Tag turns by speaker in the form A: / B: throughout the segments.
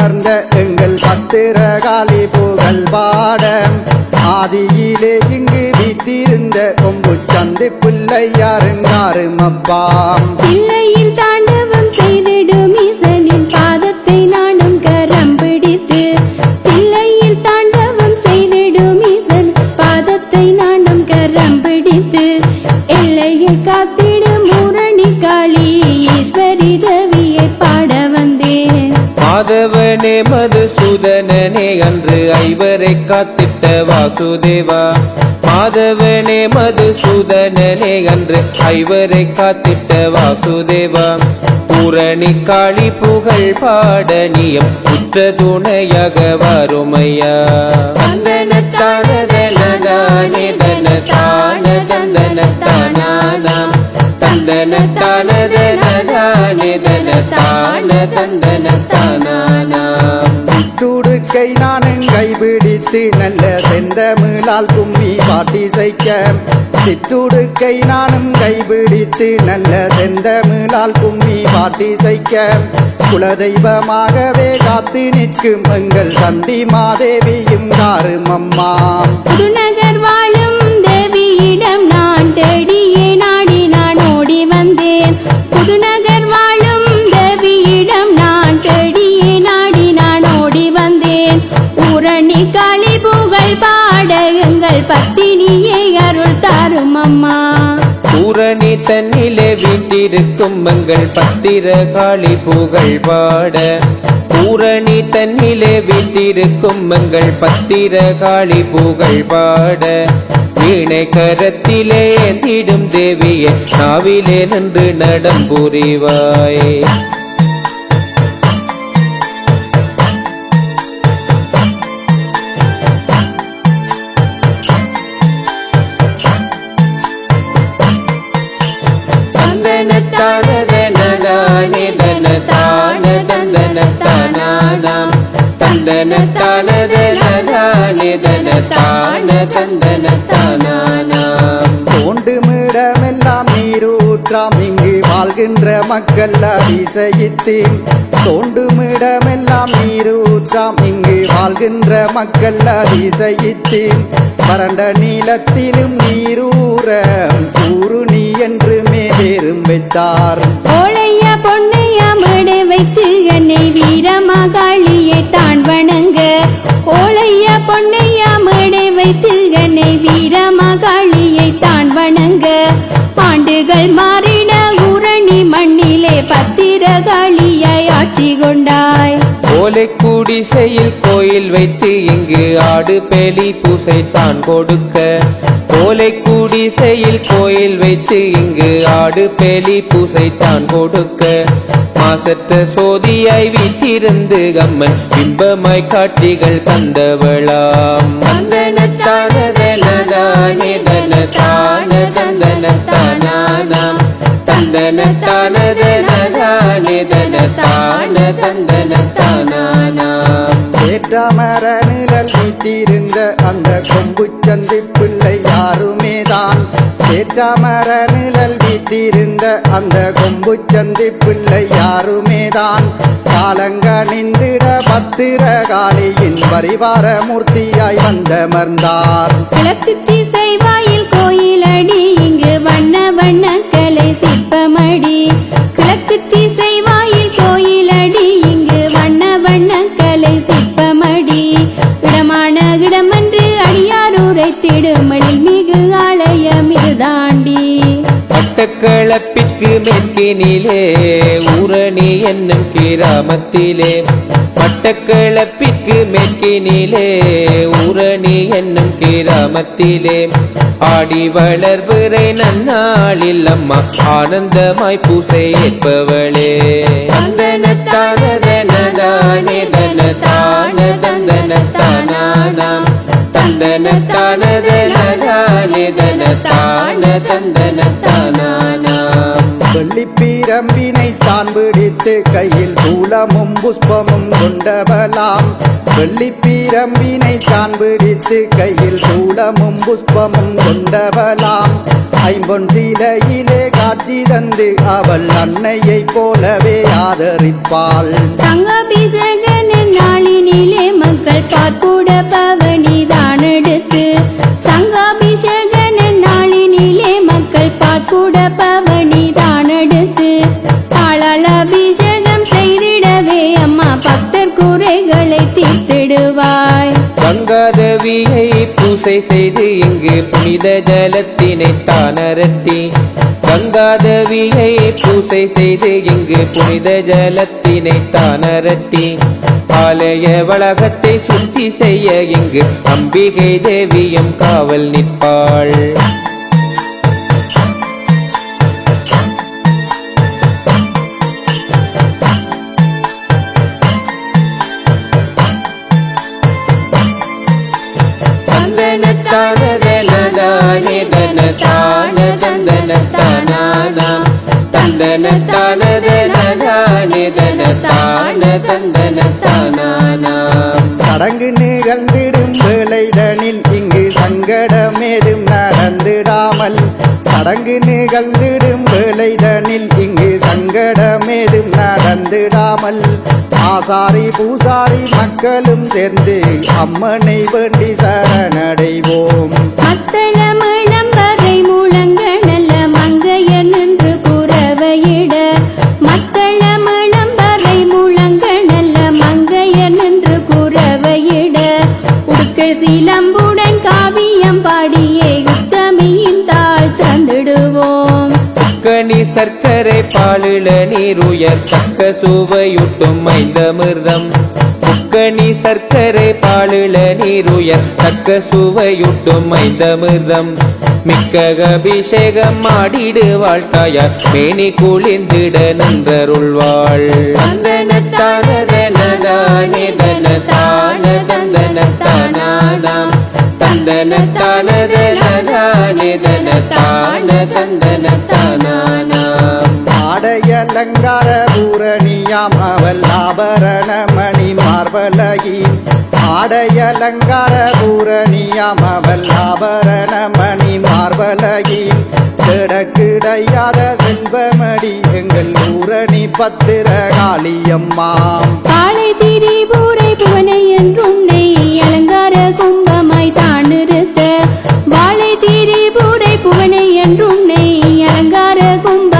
A: அமர்ந்த எங்கள் பத்திரகாளி புகழ் பாட ஆதியிலே இங்கு வீட்டிருந்த கொம்பு சந்தி பிள்ளையாருங்காரும் அப்பாம்.
B: பிள்ளையின் தான்
C: மகனே மதுசூதனனே அன்று ஐவரை காத்திட்ட வாசுதேவா. மாதவனே மதுசூதனனே அன்று ஐவரை காத்திட்ட வாசுதேவா. பூரணி காளி புகழ் பாடனியம் உற்ற துணையாக வருமையா. வந்தன தானதனதானே தன தான தந்தன தானானாம் தந்தன தானதனதானே தன தான தந்தன தானானாம்
A: கை நானும் கைபிடித்து நல்ல செந்தமிழால் கும்மி பாட்டி சைக்க. சிற்றுடுக்கை நானும் கைபிடித்து நல்ல செந்தமிழால் கும்மி பாட்டிசைக்க குலதெய்வமாகவே காத்து நிற்கும் எங்கள் சந்தி மாதேவியும் காரும் அம்மா
B: புதுநகர் வாழும் எங்கள் பத்தினியே அருள் தாரும் அம்மா.
C: பூரணி தன்னிலே வீட்டிருக்கும் எங்கள் பத்திர காளி புகழ் பாட. பூரணி தன்னிலே வீட்டிருக்கும் எங்கள் பத்திர காளி புகழ் பாட. வீணை கரத்திலே ஏந்திடும் தேவியே நாவிலே நின்று நடம் புரிவாய்.
A: வாழ்கின்ற மக்கள் அதிசயித்தேன். தோண்டுமிடமெல்லாம் நீரூற்றாம். இங்கு வாழ்கின்ற மக்கள் அதிசயித்தேன். வறண்ட நீளத்திலும் நீரூற கூறு நீ என்று மேலும் வைத்தார்.
B: ஓளையா பொன்னையா மேடை வைத்து என்னை வீரமகாளியை தான் வணங்க. ஓளையா பொன்னையா மேடை வைத்து என்னை வீரமகாளியை தான் வணங்க. ஆண்டுகள் மாறின பத்திரகாளியாய் ஆட்சி கொண்டாய்
C: ஓலைக்கூடி செயல் கோயில் வைத்து இங்கு ஆடு பேலி பூசை தான் கொடுக்க. ஓலைக்கூடி செயல் கோயில் வைத்து இங்கு ஆடு பேலி பூசை தான் கொடுக்க. மாசற்ற சோதியாய் வீட்டிருந்து கம்மன் பிம்பமாய் காட்சிகள் தந்தவளாம். வந்தன தானதனதானே தன தான தந்தன தானானாம் தந்தன தானதனதானே தன தான தந்தன தானானாம்
A: ஏற்றமர நிழல் அந்த கொம்பு சந்தி பிள்ளை யாருமேதான்? ஏற்றமர நிழல் வீட்டிருந்த அந்த கொம்பு சந்தி பிள்ளை யாருமேதான்? காலங்கணிந்திட பத்திரகாளியின் பரிவார மூர்த்தியாய் வந்தமர்ந்தார்
B: கிழக்கு திசை வாயில் கோயிலடி
C: மட்டக்களப்பிற்கு ஊரணி என்னும் கிராமத்திலே. மட்டக்களப்பிற்கு மேற்கினிலே ஊரணி என்னும் கிராமத்திலே. ஆடி வளர்பிறை நன்னாளில் அம்மா ஆனந்தமாய் பூசை ஏற்பவளே. தந்தன தானதனதானே தன தான தந்தன தானானாம்
A: வெள்ளிப்பீரம்பினை தான் பிடித்து கையில் சூலமும் புஷ்பமும் கொண்டவலாம் வெள்ளிப்பீரம்பினை தான் பிடித்து கையில் சூலமும் புஷ்பமும் கொண்டவளாம். ஐம்பொன் சீலையிலே காட்சி தந்து அவள் அன்னையை போலவே ஆதரிப்பாள்.
B: தங்காபிஷேகன நாளினிலே மக்கள் பார்க்கூட பவனி தான் எடுத்து சங்காபிஷேகன நாளினிலே மக்கள் பார்க்கூட பவனி
C: பூசை செய்து இங்கு புனித ஜலத்தினை தானரட்டி கங்காதவியை பூசை செய்து இங்கு புனித ஜலத்தினை தானரட்டி ஆலய வளாகத்தை சுத்தி செய்ய இங்கு அம்பிகை தேவியம் காவல் நிற்பாள். தனதான தந்தனத்தானானாம்
A: சடங்கு நிகழ்ந்திடும் வேளைதனில் இங்கு சங்கடமேதும் நடந்திடாமல். சடங்கு நிகழ்ந்திடும் வேளைதனில் இங்கு சங்கடமேதும் நடந்திடாமல். ஆசாரி பூசாரி மக்களும் சேர்ந்து அம்மனை வேண்டி சரணடைவோம்.
B: மத்தளமிளம்
C: சர்க்கரை பாலில நீர் உயர் தக்க சுவையூட்டும் ஐந்தமிர்தம் முக்கணி சர்க்கரை பாலில நீர் உயர் தக்க சுவையூட்டும் ஐந்தமிர்தம் மிக்க அபிஷேகம் ஆடிடு வாழ்த்தாயார் மேனி குளிர்ந்திட நின்றருள்வாள். தந்தன தனதான தந்தனத்தானானாம் தந்தனத்தானதனதானே தந்தன தான
A: அலங்கார பூரணியாம் அவள் ஆபரண மணி மார்பலகி. ஆடையலங்கார பூரணியாம் அவள் ஆபரண மணி மார்பலகி. கிடக்கிடையாத செல்வமடி எங்கள் பூரணி பத்திர காளியம்மாம்
B: காளை திரி பூரை புவனை என்றுன்னை அலங்கார கும்பமாய் தான் நிறுத்த வாழை திரி பூரை புவனை என்றுன்னை அலங்கார கும்ப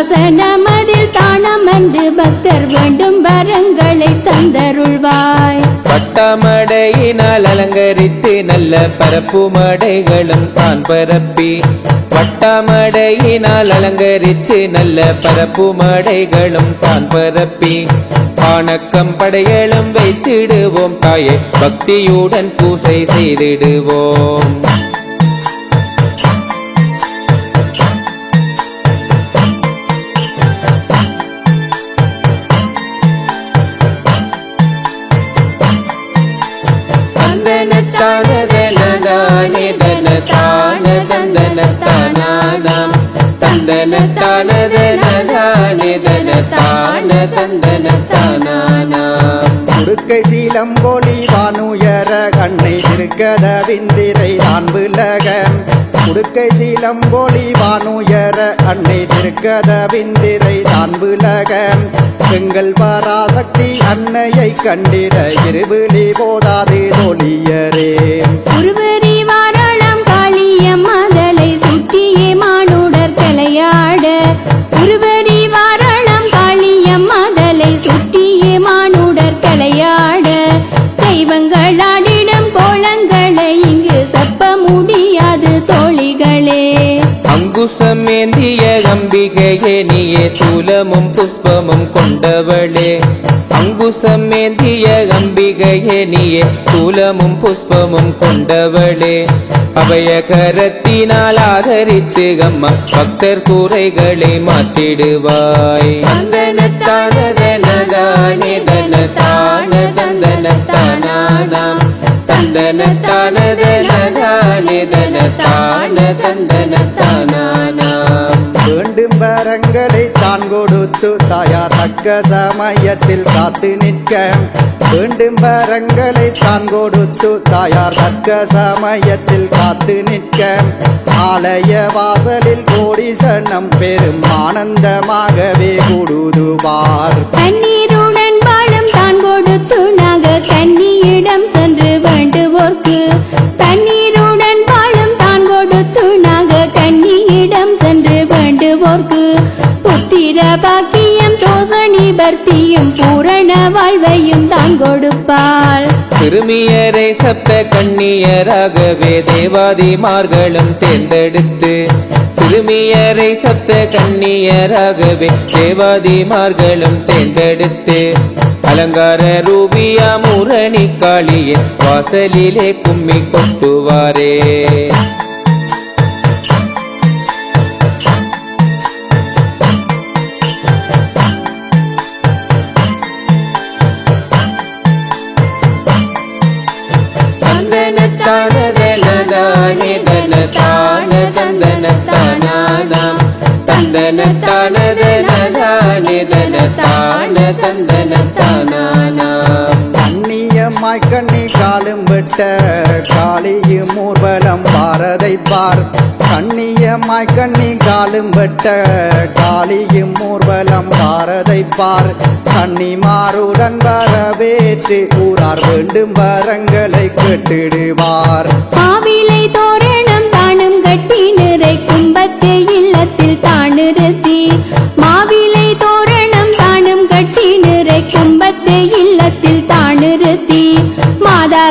B: வாசனமதில் தான் அமர்ந்து பக்தர் வேண்டும் வரங்களை தந்தருள்வாய்.
C: பட்டாமடையினால் அலங்கரித்து நல்ல பரப்பு மடைகளும் தான் பரப்பி. பட்டாமடையினால் அலங்கரித்து நல்ல பரப்பு மடைகளும் தான் பரப்பி. ஆணக்கம் படையலும் வைத்திடுவோம் தாயை பக்தியுடன் பூசை செய்திடுவோம். தந்தனத்தானதனதானே தனதான தந்தனத்தானானாம். தந்தன தனதான தந்தனத்தானானாம்.
A: உடுக்கை சீலம்போலி வானுயர கண்ணை இருக்கத விந்திரை தான் விலக உடுக்கை சீலம்போலி வானுயர அன்னை திருக்கத விந்திரை தான் விலக எங்கள் பராசக்தி அன்னையை கண்டிட இருவிழி போதாது தோழியரே.
C: ஏந்திய அம்பிகையே நீயே சூலமும் புஷ்பமும் கொண்டவளே. அங்குசம் ஏந்திய அம்பிகையே நீயே சூலமும் புஷ்பமும் கொண்டவளே. அபய கரத்தினால் ஆதரித்து அம்மா பக்தர் கூரைகளை மாற்றிடுவாய். தந்தனத்தானதனதானே தனதான
A: கரங்களை தான் கொடுத்து தாயார் தக்க சமயத்தில் காத்து நிற்க. வேண்டும் வரங்களை தான் கொடுத்து தாயார் தக்க சமயத்தில் காத்து நிற்க. ஆலய வாசலில் கோடி சனம் பெரும் ஆனந்தமாகவே கூடுதுவார்
B: கண்ணீருடன் பாடம் தான் கொடுத்து நாக கண்ணியிடம் சென்று வேண்டுவோர்க்கு. கண்ணீருடன் புத்திர பாக்கியம் தோசணி பர்த்தியும் பூரண வாழ்வையும் தான் கொடுப்பாள்.
C: திருமியரை சப்த கண்ணியராகவே தேவாதிமார்களும் தேர்ந்தெடுத்து சிறுமியரை சப்த கண்ணியராகவே தேவாதிமார்களும் தேர்ந்தெடுத்து அலங்கார ரூபியா முரணி காளியின் வாசலிலே கும்மி கொட்டுவாரே. தந்தன தனதான தந்தனத்தானானாம் தான தனதான தந்தனத்தானானாம்
A: கண்ணியமாய் காலும் விட்ட காளியும் ஊர்வலம் பாரதை பார். கண்ணிய மாய்க்கண்ணி காலும் விட்ட காளியும் ஊர்வலம் பாரதை பார். கண்ணி மாறுடன் வரவேற்று கூறார் வேண்டும் வரங்களை கேட்டிடுவார்.
B: மாவிலை தோரணம் தானும் கட்டி நிறை கும்பத்தை இல்லத்தில் தான் நிறுத்தி. மாவிலை தோ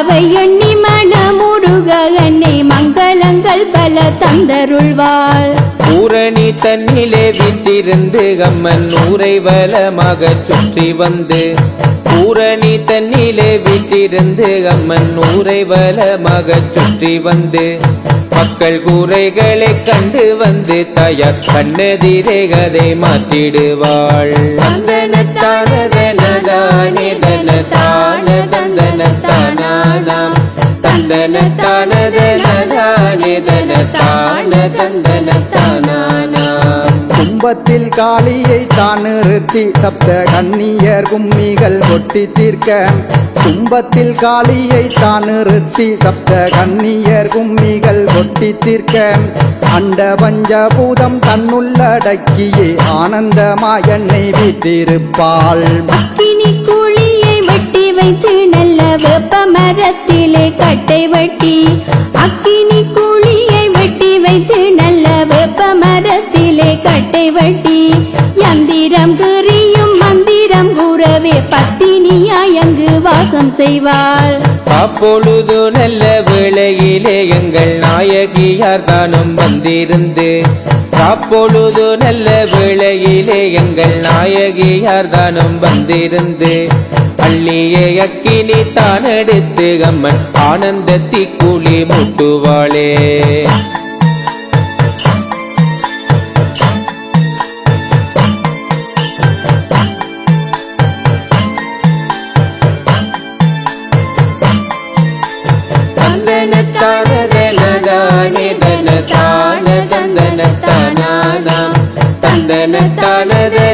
B: மாதாவை எண்ணி மனமுருக என்னை மங்களங்கள் பல தந்தருள்வாள்.
C: பூரணி தன்னிலே வீட்டிருந்து அம்மன் ஊரை வலமாக சுற்றி வந்து பூரணி தன்னிலே வீட்டிருந்து அம்மன் ஊரை வலமாக சுற்றி வந்து மக்கள் கூரைகளை கண்டு வந்து தாயார் கண்ணெதிரே அதை மாற்றிடுவாள். தனதான தந்தனத்தானானாம் தந்தனத்தானதனதானே தனதான தந்தனத்தானானாம்.
A: கும்பத்தில் காளியை தான் நிறுத்தி சப்த கண்ணியர் கும்மிகள் கொட்டி தீர்க்க. கும்பத்தில் காளியை தான் நிறுத்தி சப்த கண்ணியர் கும்மிகள் கொட்டி தீர்க்க. அண்ட பஞ்சபூதம் தன்னுள்ளடக்கியே ஆனந்தமாய் என்னை வீற்றிருப்பாள்.
B: அக்கினி கூலியை வெட்டி வைத்து நல்ல வெப்ப மரத்திலே கட்டை வெட்டி அக்கினி குழியை வெட்டி வைத்து நல்ல வெப்ப மரத்திலே கட்டை வெட்டி. யந்திரம் குறியும் மந்திரம் கூறவே பத்தினியாய் அங்கு வாசம் செய்வாள்.
C: அப்பொழுது நல்ல வேளையிலே எங்கள் நாயகியார் தானும் வந்திருந்து அப்பொழுது நல்ல வேளையிலே எங்கள் நாயகியார் தானும் வந்திருந்து அள்ளியே அக்கினி தான் எடுத்து அம்மன் ஆனந்தத்தி கூலி முட்டுவாளே. தந்தன தனதான தந்தனத்தானானாம். தந்தனத்தானதனதானே தனதான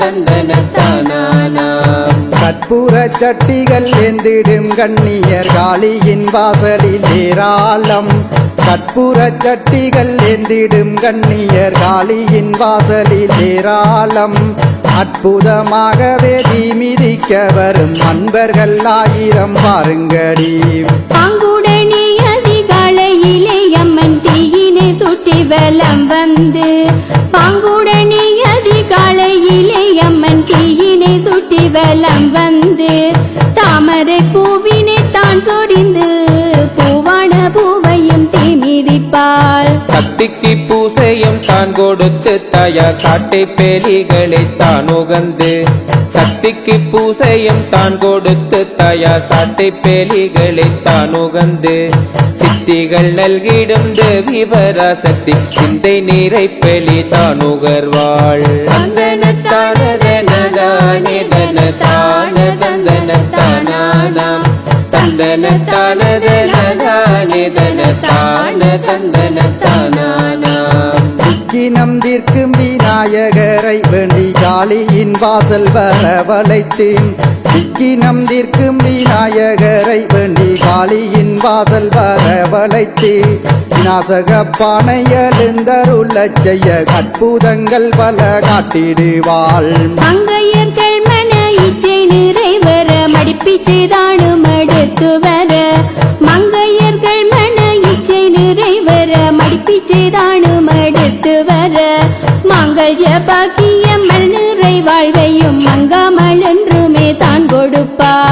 C: தந்தனத்தானானாம்
A: கற்பூர சட்டிகள் எந்திடும் கண்ணியர் காளியின் வாசலில் ஏராளம். கற்பூர சட்டிகள் எந்திடும் கண்ணியர் காளியின் வாசலில் ஏராளம். அற்புதமாகவே தீ மிதிக்க வரும் அன்பர்கள் ஆயிரம். பாருங்கடி.
B: பாங்குடனே அதிகாலையிலே அம்மன் தீயினை பலம் வந்து பாங்குடனே அதிகாலையிலே அம்மன் தீயினை சுட்டி வலம் வந்து தாமரை பூவினை தான் சொரிந்து
C: சக்திக்கு பூசையும் தான் கொடுத்து தாயா காட்டை பேலிகளை தான் உகந்து. சக்திக்கு பூசையும் தான் கொடுத்து தாயா சாட்டை பேலிகளை தான் உகந்து. சித்திகள் நல்கிடும் தேவி பராசக்தி சிந்தை நீரை பெலி தான் உகர்வாள். தானதன தான தந்தன தனதான தந்தனத்தானானாம் தந்தனத்தானதனதானே தனதான தந்தனத்தானானாம்
A: விக்கினம் தீர்க்கும் விநாயகரை வேண்டி காளியின் வாசல் வரவழைத்தேன் விக்கினம் தீர்க்கும் விநாயகரை வேண்டி காளியின் வாசல் வரவழைத்து விநாசகப்பானை எழுந்தருளச் செய்ய அற்புதங்கள் பல காட்டிடுவாள்
B: மங்கையர்கள் இச்சை நிறைவர மடிப்பிச்சை தானும் அடுத்து வர. மங்கையர்கள் மன இச்சை நிறைவர மடிப்பிச்சை தானும் அடுத்து வர. மாங்கல்ய பாக்கியம்மல் நிறை வாழ்வையும் மங்காமல் என்றுமே தான் கொடுப்பார்.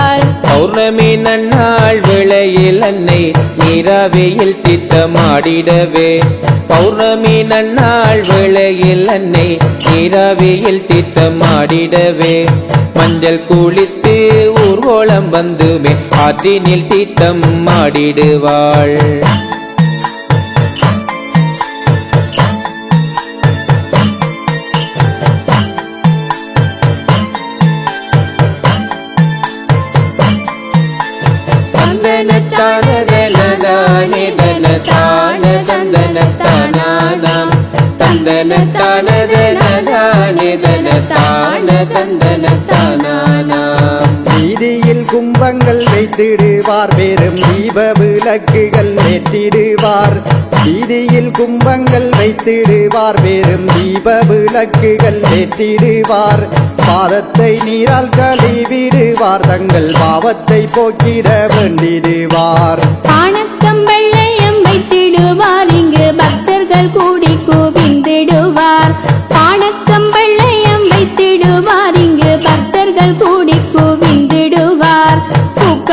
C: பௌர்ணமி நன்னாள் விளையில் அன்னை நீராவியில் தித்தமாடிடவே. பௌர்ணமி நன்னாள் விளையில் அன்னை நீராவியில் தித்தமாடிடவே. மஞ்சள் குளித்து ஊர்வலம் வந்துமே ஆற்றினில் தீர்த்தம் மாடிடுவாள் தந்தனத்தானதனதானே தனதான தந்தனத்தானானாம் தந்தனத்தானதனதானே
A: கும்பங்கள் வைத்திடுவார். பெரும் தீப விளக்குகள் ஏற்றிடுவார். வீதியில் கும்பங்கள் வைத்திடுவார். பெரும் தீப விளக்குகள் ஏற்றிடுவார். பாதத்தை நீரால் கழுவிடுவார். தங்கள் பாவத்தை போக்கிட வேண்டிடுவார்.
B: பாணக்கம் வெள்ளையம் வைத்திடுவார். இங்கு பக்தர்கள் கூடி குவிந்திடுவார். பாணக்கம் வெள்ளையம் வைத்திடுவார். இங்கு பக்தர்கள் கூடி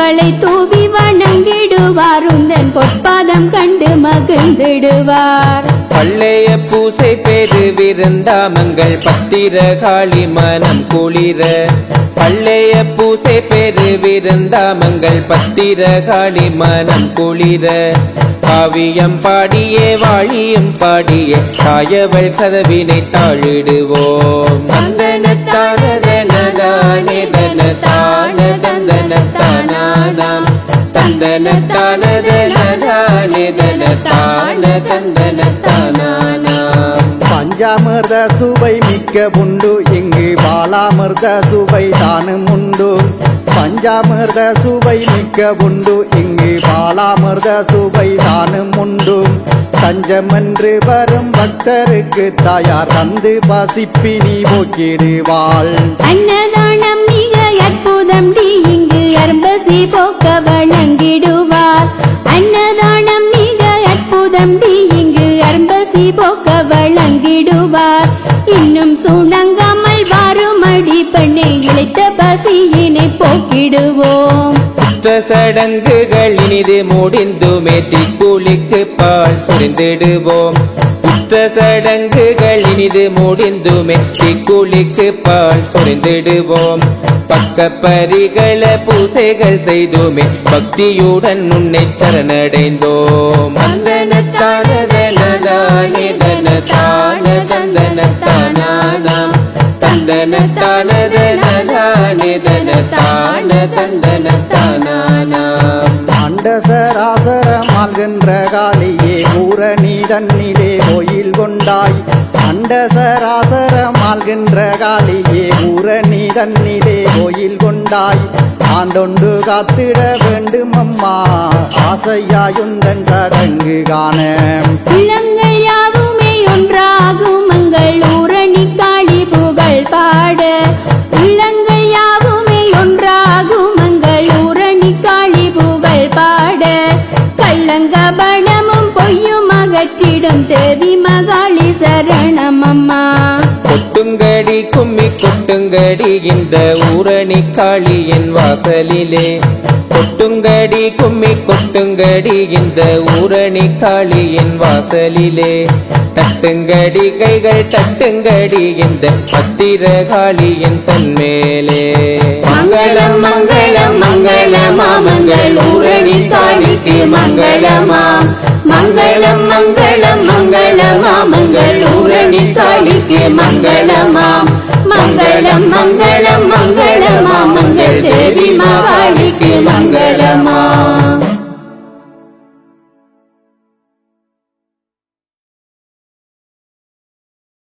B: பூக்களை தூவி வணங்கிடுவார். உந்தன் பொற்பாதம் கண்டு மகிழ்ந்திடுவார்.
C: பள்ளைய பூசை பெரு விருந்தாமங்கள் பத்திர காளி மனம் குளிர. பள்ளைய பூசை பெரு விருந்தாமங்கள் பத்திர காளி மனம் குளிர. காவியம் பாடியே வாழியும் பாடியே தாயவள் கதவினை தாழிடுவோம். தந்தனத்தானதனதானே தனதான தந்தனத்தானானாம் தந்தனத்தானதனதானே தனதான தந்தனத்தானானாம்
A: பஞ்சாமிர்த சுவை மிக்க உண்டு இங்கு பாலாமிர்த சுவை தானும் உண்டு. பஞ்சாமிர்த சுவை மிக்க உண்டு இங்கு பாலாமிர்த சுவை தானும் உண்டு. தஞ்சமென்று வரும் பக்தருக்கு தாயார் தந்து பசிப்பினி போக்கிடுவாள்.
B: அன்னதானம் அற்புதம் டி இங்கு அரும்பசி போக்க வணங்கிடுவார். அன்னதானம் மிக அற்புதம் டி இங்கு அரும்பசி போக்க வழங்கிடுவார் இன்னும் சுணங்காமல் வாருமடி பண்ணி இழைத்த பசியினை போக்கிடுவோம்.
C: சடங்குகள் இனிது முடிந்துமே தீக்குளிக்கு பால் சுரிந்திடுவோம். துஷ்ட சடங்குகள் இனிது முடிந்துமே. தீக்குளிக்கு பால் சுரிந்திடுவோம். பக்க பரிகள பூசைகள் செய்துமே. பக்தியுடன் உன்னை சரணடைந்தோம். தந்தனத்தானதனதானே தனதான தந்தனத்தானானாம் தந்தனத்தானதனதானே தனதான தந்தனத்தானானாம்
A: அண்டசராசரம் சராசரமாகின்ற காளியே பூரணி தன்னிலே கோயில் கொண்டாய். அண்ட சராசரமாகின்ற காளியே பூரணி தன்னிலே கோயில் கொண்டாய். ஆண்டொண்டு காத்திட வேண்டும் அம்மா ஆசையாயுந்தன் சடங்கு காண
B: உள்ளங்கள் ஒன்றாகும் மங்கள் ஊரணி காளி புகழ் பாட. உள்ளங்கள் யாவுமே ஒன்றாகும் கள்ளங்கபடமும் பொய்யும் அகற்றிடும் தேவி மகாளி சரணம் அம்மா
C: கொட்டுங்கடி கும்மி கொட்டுங்கடி இந்த ஊரணி காளி என் வாசலிலே. கொட்டு கும்மி கும்மி கொட்டுங்கடி இந்த ஊரணி காளியின் வாசலிலே. தட்டுங்கடி கைகள் தட்டுங்கடி இந்த பத்திர காளியின் தன்மேலே.
B: மங்களம் மங்களம் மங்களமா மங்கள் ஊரணி காளிக்கு மங்களமா மங்களம் மங்களம் மங்களமா மங்கள் ஊரணி காளிக்கு மங்களமா. மங்களம் மங்களம் மங்களமா மங்கள் தேவி மகாளிக்கு மங்களமா.